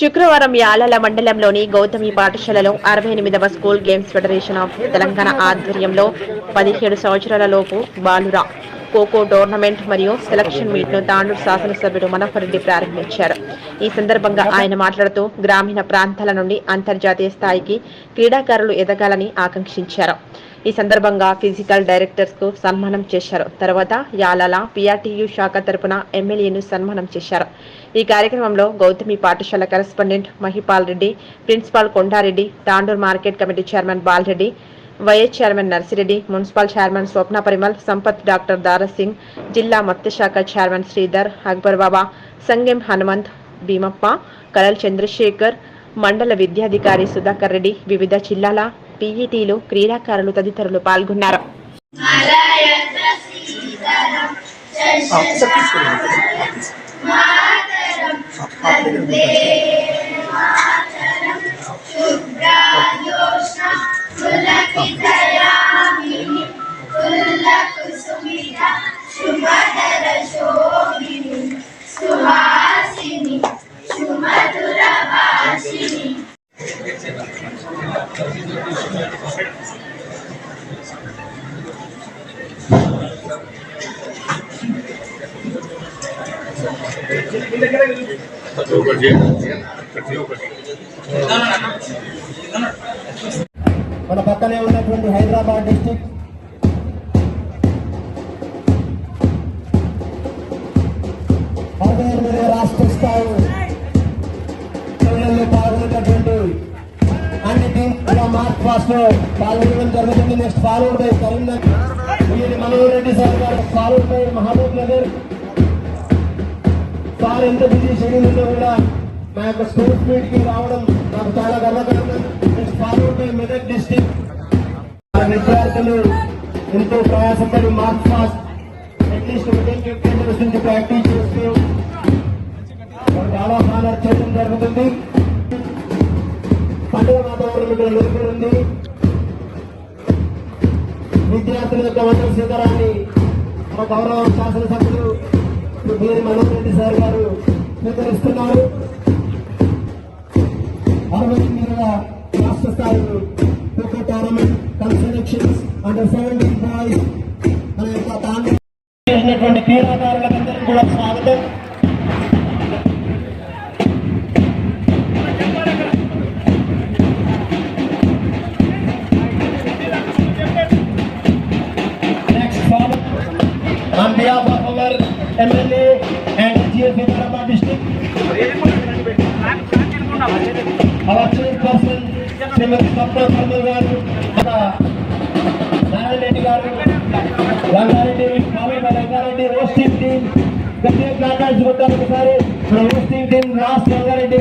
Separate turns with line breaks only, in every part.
శుక్రవారం యాలల మండలంలోని గౌతమి పాఠశాలలో అరవై ఎనిమిదవ school games federation of Telangana ఆధ్వర్యంలో పదిహేడు సంవత్సరాల లోపు ఖోఖో టోర్నమెంట్ మరియు సెలక్షన్ మీట్ను తాండూరు శాసనసభ్యుడు మనోహర్ రెడ్డి ప్రారంభించారు. ఈ సందర్భంగా ఆయన మాట్లాడుతూ గ్రామీణ ప్రాంతాల నుండి అంతర్జాతీయ స్థాయికి క్రీడాకారులు ఎదగాలని ఆకాంక్షించారు. ఈ సందర్భంగా ఫిజికల్ డైరెక్టర్స్కు సన్మానం చేశారు. తర్వాత యాలాల పిఆర్టీయు శాఖ తరపున ఎమ్మెల్యేను సన్మానం చేశారు. ఈ కార్యక్రమంలో గౌతమి పాఠశాల correspondent Mahipal Reddy principal Kondareddy Tandur market committee chairman Balareddy vice chairman Narsireddy municipal chairman Swapna Parimal Sampath doctor Dara Singh జిల్లా మత్స్యశాఖ చైర్మన్ శ్రీధర్ అక్బర్ బాబా సంగెం హనుమంత్ భీమప్ప కలల్ చంద్రశేఖర్ మండల విద్యాధికారి సుధాకర్ రెడ్డి వివిధ జిల్లాల పీఈటీలు క్రీడాకారులు తదితరులు పాల్గొన్నారు
మన పక్కనే ఉన్నటువంటి హైదరాబాద్ డిస్టిక్ రాష్ట్ర స్థాయి పాల్గొన్నటువంటి అన్ని టీమ్స్ మార్చ్ పాస్ట్లో పాల్గొనడం జరుగుతుంది. Next followed by Karimnagar. Manohar Reddy sir గారు followed by Mahabubnagar. Sir ఎంత బిజీ షెడ్యూల్ ఉన్నా కూడా మా యొక్క స్పోర్ట్స్ మీట్కి రావడం నాకు చాలా గర్వకారణం. నెక్స్ట్ బై మెదక్ డిస్టిక్ విద్యార్థులు ఎంతో ప్రయాసపడి marks pass at least wicket నుంచి ప్రాక్టీస్ చేస్తూ చాలా హానర్ చేయడం జరుగుతుంది. పండుగ వాతావరణం ఇక్కడ నెలకొని ఉంది. విద్యార్థుల యొక్క వంట శిఖరాన్ని మా గౌరవ శాసనసభ్యులు శ్రీ మనోహర్ రెడ్డి సార్ గారు స్వీకరిస్తున్నారు. అరవై ఎనిమిదవ రాష్ట్ర స్థాయి kho kho tournament cum selections under seventeen boys అనే యొక్క తాండూ చేసినటువంటి శ్రీమతి గారు మన నారాయణ గారు రంగారెడ్డి స్వామి రంగారెడ్డి రోస్టింగ్ టీమ్ గట్టిగా ప్లాకార్డ్స్ కొట్టారు ఒకసారి. Roasting last Rangareddy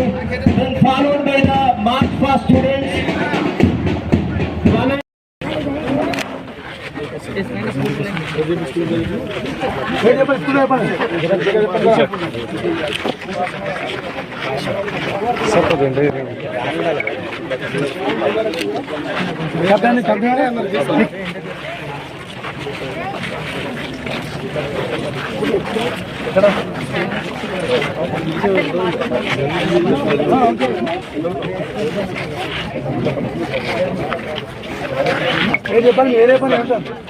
followed by the march past students చెప్పండి మీరే పని అంటారు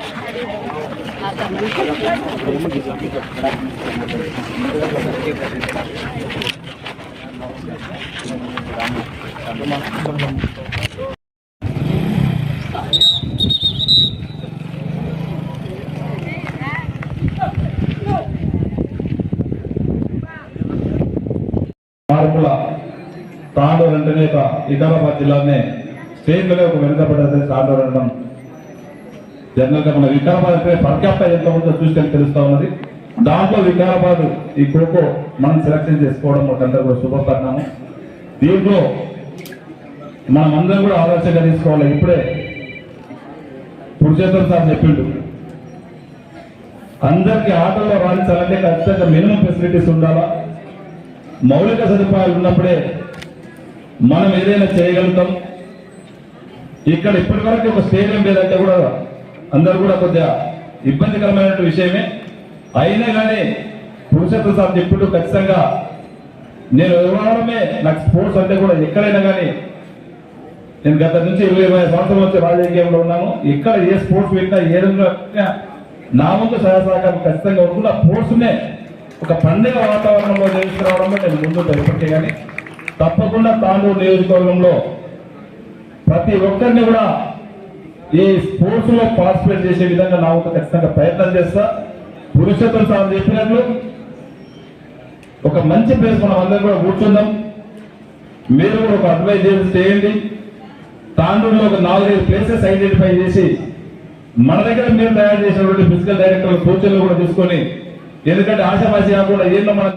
మార్పుల తాండూరు అంటేనే ఒక వికారాబాద్ జిల్లానే స్టేట్లోనే ఒక వెనుకబడ్డది తాండూరు అనడం జనరల్గా మన వికారాబాద్ అంటే పర్యాప్త ఎంత ఉందో చూస్తే తెలుస్తా ఉన్నది. దాంట్లో వికారాబాద్ ఈ ఖోఖో మనం సెలక్షన్ చేసుకోవడం ఒకటంతా కూడా శుభపరిణామం. దీంట్లో మనం అందరం కూడా ఆలోచనగా తీసుకోవాలి. ఇప్పుడే పురుషోత్తం సార్ చెప్పిండు. అందరికీ ఆటల్లో రాణించాలంటే ఖచ్చితంగా మినిమం ఫెసిలిటీస్ ఉండాలా? మౌలిక సదుపాయాలు ఉన్నప్పుడే మనం ఏదైనా చేయగలుగుతాం. ఇక్కడ ఇప్పటి వరకు ఒక స్టేడియం లేదంటే కూడా అందరూ కూడా కొద్దిగా ఇబ్బందికరమైన విషయమే. అయినా కానీ పురుషత్వ సార్ చెప్పుడు ఖచ్చితంగా. నేను వివరమే నాకు స్పోర్ట్స్ అంటే కూడా ఎక్కడైనా కానీ నేను గత నుంచి ఇరవై ఇరవై సంవత్సరం వచ్చి రాజకీయంలో ఉన్నాను. ఇక్కడ ఏ స్పోర్ట్స్ పెట్టినా ఏదైనా నా ముందు సహసాకారం ఖచ్చితంగా ఉంటుంది? ఆ స్పోర్ట్స్నే ఒక పండుగ వాతావరణంలో తీసుకురావడంలో నేను ముందు ఇప్పటికే కానీ తప్పకుండా తాండూరు నియోజకవర్గంలో ప్రతి ఒక్కరిని కూడా ఈ స్పోర్ట్స్లో పార్టిసిపేట్ చేసే విధంగా నా వంతు ఖచ్చితంగా ప్రయత్నం చేస్తా. పురుషోత్తం సార్ చెప్పినట్లు ఒక మంచి ప్లేస్ మనం అందరం కూడా కూర్చుందాం. మీరు కూడా ఒక అడ్వైజ్ చేయండి. తాండూరులో ఒక నాలుగైదు ప్లేసెస్ ఐడెంటిఫై చేసి మన దగ్గర మీరు తయారు చేసినటువంటి ఫిజికల్ డైరెక్టర్ సూచనలు కూడా తీసుకొని ఎందుకంటే ఆశామాషి కాకుండా ఏంటో మనం